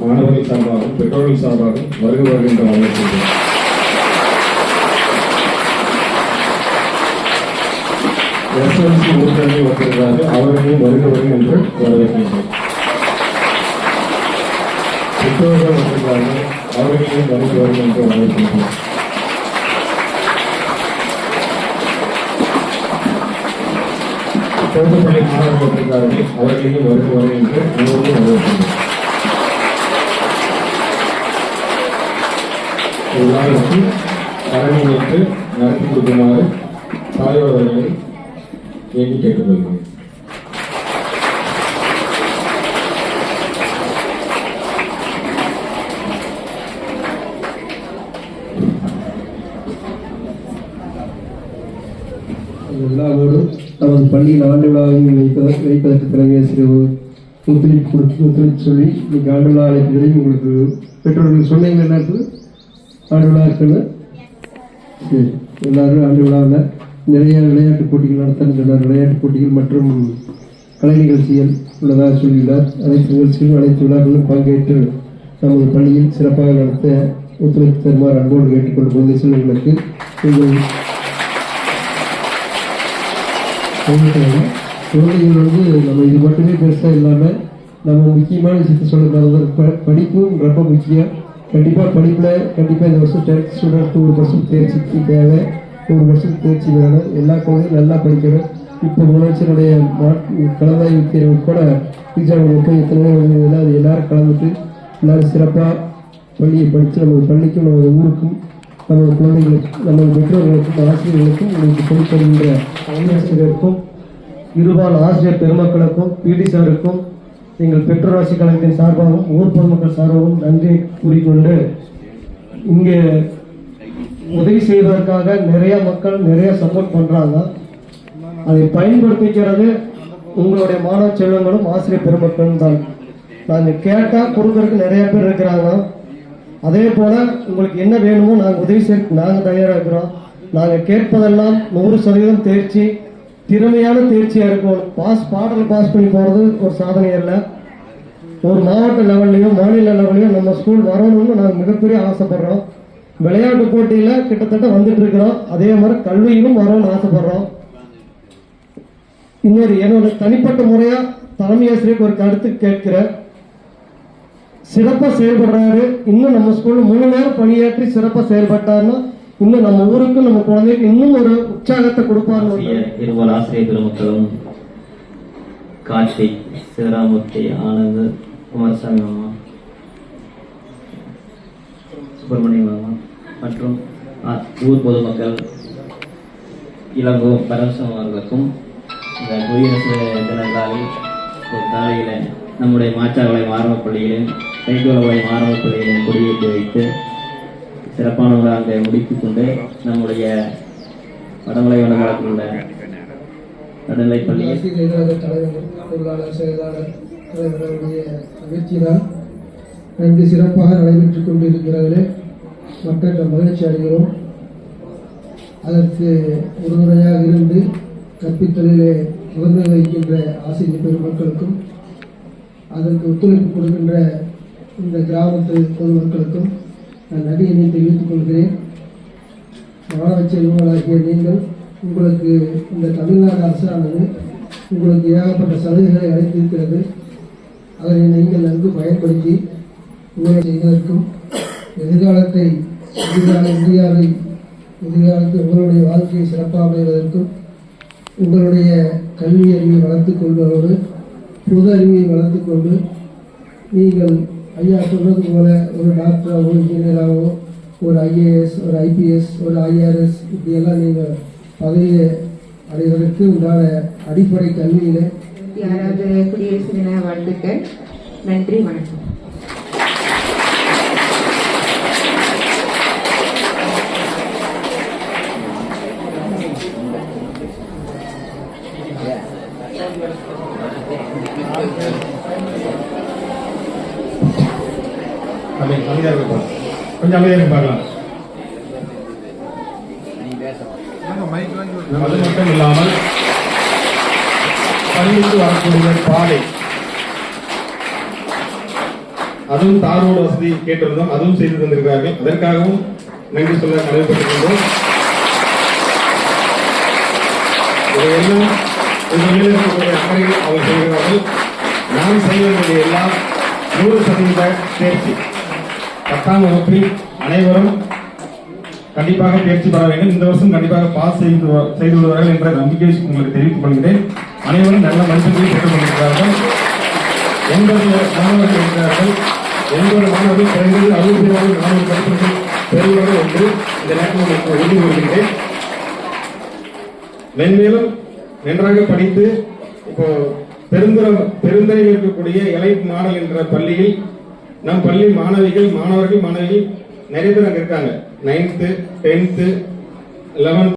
மாணவர்கள் சார்பாகவும் பெற்றோர்கள் சார்பாகவும் வருக வருக என்று வரவேற்கின்றோம் எஸ்எல்சி உறுப்பினர்கள் வந்திருக்கிறார்கள் அவர்களையும் வருக வருக என்று வரவேற்கின்றோம். பெற்றோர்கள் வந்திருக்கிறார்கள் அவர்களையும் வருக வருக என்று வரவேற்கின்றோம். தோட்டப்பள்ளி மாணவர்கள் வந்திருக்கிறார்கள் அவர்களையும் வருக வருக என்று அனைவரும் வரவேற்கின்றோம். ஒரு நாளைக்கு கடமை வைத்து நடத்தி கொடுக்குமாறு தாயோர் அவர்களை வேண்டி கேட்டுக்கொள்கிறேன். எல்லாரோடும் நமது பள்ளியில் ஆண்டு விழாவை வைப்பதற்கு வைப்பதற்கு பிறகு சிறு ஒத்துழைப்பு கொடுத்து ஒத்துழைப்பு சொல்லி இன்னைக்கு ஆண்டு விழா அழைப்புகளையும் உங்களுக்கு பெற்றோர்கள் சொன்னீங்க என்ன ஆண்டு விழா சரி. எல்லாரும் ஆண்டு விழாவில் நிறைய விளையாட்டு போட்டிகள் நடத்தணும் சொன்னார். விளையாட்டு போட்டிகள் மற்றும் கலை நிகழ்ச்சிகள் உள்ளதாக சொல்லியுள்ளார். அனைத்து நிகழ்ச்சிகளும் அனைத்து விழாக்களிலும் பங்கேற்று நமது பள்ளியில் சிறப்பாக நடத்த ஒத்துழைப்பு தருமாறு அன்போடு கேட்டுக் குழந்தை செல்வங்களுக்கு உங்கள் குழந்தைகள் வந்து நம்ம இது மட்டுமே பெருசாக இல்லாமல் நம்ம முக்கியமான விஷயத்த சொல்ல படிப்பும் ரொம்ப முக்கியம். கண்டிப்பாக படிப்பில் கண்டிப்பாக இந்த வருஷம் டென்த் ஸ்டூடெண்ட் ஒரு வருஷம் தேர்ச்சிக்கு தேவை. ஒரு வருஷம் தேர்ச்சி வேணும். எல்லா குழந்தையும் நல்லா படிக்கணும். இப்போ முதலமைச்சருடைய கலந்தாய்வு தேர்வு கூட எக்ஸாம் போய் எத்தனை அது எல்லாரும் கலந்துட்டு எல்லாரும் சிறப்பாக பள்ளியை படித்து நமது பள்ளிக்கும் நமது ஊருக்கும் நமது குழந்தைகளுக்கும் நமது பெற்றோர்களுக்கும் ஆசிரியர்களுக்கும் உங்களுக்கு சொல்லித் தருகின்ற ஆசிரியருக்கும் இருபால் ஆசிரியர் பெருமக்களுக்கும் பிடி சாருக்கும் எங்கள் பெற்றோராட்சி கழகத்தின் சார்பாகவும் ஊர் பொதுமக்கள் சார்பாகவும் நன்றி கூறிக்கொண்டு இங்கே உதவி செய்வதற்காக நிறைய மக்கள் நிறைய சப்போர்ட் பண்றாங்க. அதை பயன்படுத்திக்கிறது உங்களுடைய மாணவ செல்வங்களும் ஆசிரியர் பெருமக்களும் தான். நாங்கள் கேட்டால் கொடுக்கறதுக்கு நிறைய பேர் இருக்கிறாங்க. அதே போல உங்களுக்கு என்ன வேணுமோ நாங்கள் உதவி செய்ய நாங்கள் தயாராக இருக்கிறோம். நாங்கள் கேட்பதெல்லாம் நூறு சதவீதம் தேர்ச்சி. திறமையான தேர்ச்சியா இருக்கும். பாஸ் பாடல் பாஸ் பண்ணி போறது ஒரு சாதனை அல்ல ஒரு மாவட்ட லெவல்லையும் மாநில லெவல்லையும் நம்ம ஸ்கூல் வரணும்னு நாங்கள் மிகப்பெரிய ஆசைப்படுறோம். விளையாட்டு போட்டியில கிட்டத்தட்ட வந்துட்டு இருக்கிறோம். அதே மாதிரி கல்வியிலும் வரணும்னு ஆசைப்படுறோம். இன்னொரு என்னோட தனிப்பட்ட முறையா தலைமை ஆசிரியருக்கு ஒரு கருத்து கேட்கிறேன் சிறப்பா செயல்படுறாரு. இன்னும் நம்ம ஸ்கூல்ல முழு நேரம் பணியாற்றி சிறப்பா செயல்பட்டாருன்னா இன்னும் நம்ம ஊருக்கும் நம்ம குழந்தைக்கு இன்னும் ஒரு உற்சாகத்தை கொடுப்பாருன்னு ஒரு ஆசிரியர் இருபால் பெருமக்களும் கார்த்திக் சிவராமூர்த்தி ஆனந்த் குமாரசாமி மாமா சுப்பிரமணிய மாமா மற்றும் ஊர் பொதுமக்கள் இளங்கோ பரமசிவம் அவர்களுக்கும் இந்த குடியரசு தின நாளில் ஒரு நாளையில் நம்முடைய மாச்சார்களை ஆரம்பப் பள்ளியிலும் கைகோலவாய் ஆரம்பப் பள்ளியிலும் கொடியேற்றி வைத்து சிறப்பான முடித்துக் கொண்டு நம்முடைய வடமலை வடகாலத்தில் உள்ள நடுநிலைப் தலைவர் பொருளாளர் செயலாளர் தலைவர்களுடைய முயற்சிதான் நன்கு சிறப்பாக நடைபெற்றுக் கொண்டிருக்கிறார்களே. மற்ற மகிழ்ச்சி அடைகிறோம். அதற்கு உறுதுணையாக இருந்து கற்பித்தலிலே முதன்மை வகிக்கின்ற ஆசிரியர் பெருமக்களுக்கும் அதற்கு ஒத்துழைப்பு கொடுக்கின்ற இந்த கிராமத்து பொதுமக்களுக்கும் நான் நன்றியினை தெரிவித்துக் கொள்கிறேன். மாணவ செல்வங்களாகிய நீங்கள் உங்களுக்கு இந்த தமிழ்நாடு அரசானது உங்களுக்கு ஏகப்பட்ட சலுகைகளை அளித்திருக்கிறது. அதனை நீங்கள் நன்கு பயன்படுத்தி உங்களை செய்வதற்கும் எதிர்காலத்தை எதிர்கால இந்தியாவை எதிர்காலத்தில் உங்களுடைய வாழ்க்கையை சிறப்பாக அமைவதற்கும் உங்களுடைய கல்வி அறிவை வளர்த்துக் கொள்வதோடு பொது அறிவை வளர்த்துக் கொண்டு நீங்கள் ஐயா சொல்றது போல ஒரு டாக்டராகவோ இன்ஜினியராகவோ ஒரு ஐஏஎஸ் ஒரு ஐபிஎஸ் ஒரு ஐஆர்எஸ் இப்படியெல்லாம் நீங்கள் பதவியை அடைவதற்கு உண்டான அடிப்படை கல்வியில யாராவது குடியரசு தின வாழ்த்துக்கள். நன்றி வணக்கம். அமை- அமைதியாக இருக்க. கொஞ்சம் அமைதியாக பார்க்கலாம். அது மட்டும் இல்லாமல் பள்ளிக்கு வரக்கூடிய பாதை அதுவும் தார் ரோடு வசதி கேட்டிருந்தோம் அதுவும் செய்து தந்திருக்கிறார்கள். அதற்காகவும் நன்றி சொல்ல கடமைப்பட்டிருக்கின்றோம். இதையெல்லாம் மேல் இருக்கக்கூடிய அக்கறைகள் அவர் செய்கிறார்கள். நாம் செய்ய வேண்டிய எல்லாம் நூறு சதவீத தேர்ச்சி. பத்தாம் வகுப்பில் அனைவரும் கண்டிப்பாக தேர்ச்சி பெற வேண்டும். இந்த வருஷம் கண்டிப்பாக பாஸ் செய்து செய்து விடுவார்கள் என்ற நம்பிக்கை உங்களுக்கு தெரிவித்துக் கொள்கிறேன். அனைவரும் நல்ல மதிப்பெண்களை பெற்றுக் கொண்டிருக்கிறார்கள் எண்பது மாணவர்கள் இருக்கிறார்கள். எண்பது மாணவர்கள் குறைந்தது அறுபத்தி நாலு நானூறு மதிப்பெண்கள் பெறுவார்கள் என்று இந்த நேரத்தில் உங்களுக்கு உறுதி கூறுகின்றேன் மென்மேலும் நன்றாக படித்து இப்போ பெருந்துறை பெருந்தரையில் இருக்கக்கூடிய இலை மாடல் என்ற பள்ளியில் நம் பள்ளி மாணவிகள் மாணவர்கள் மாணவிகள் நிறைய பேர் அங்க இருக்காங்க. Ninth tenth eleventh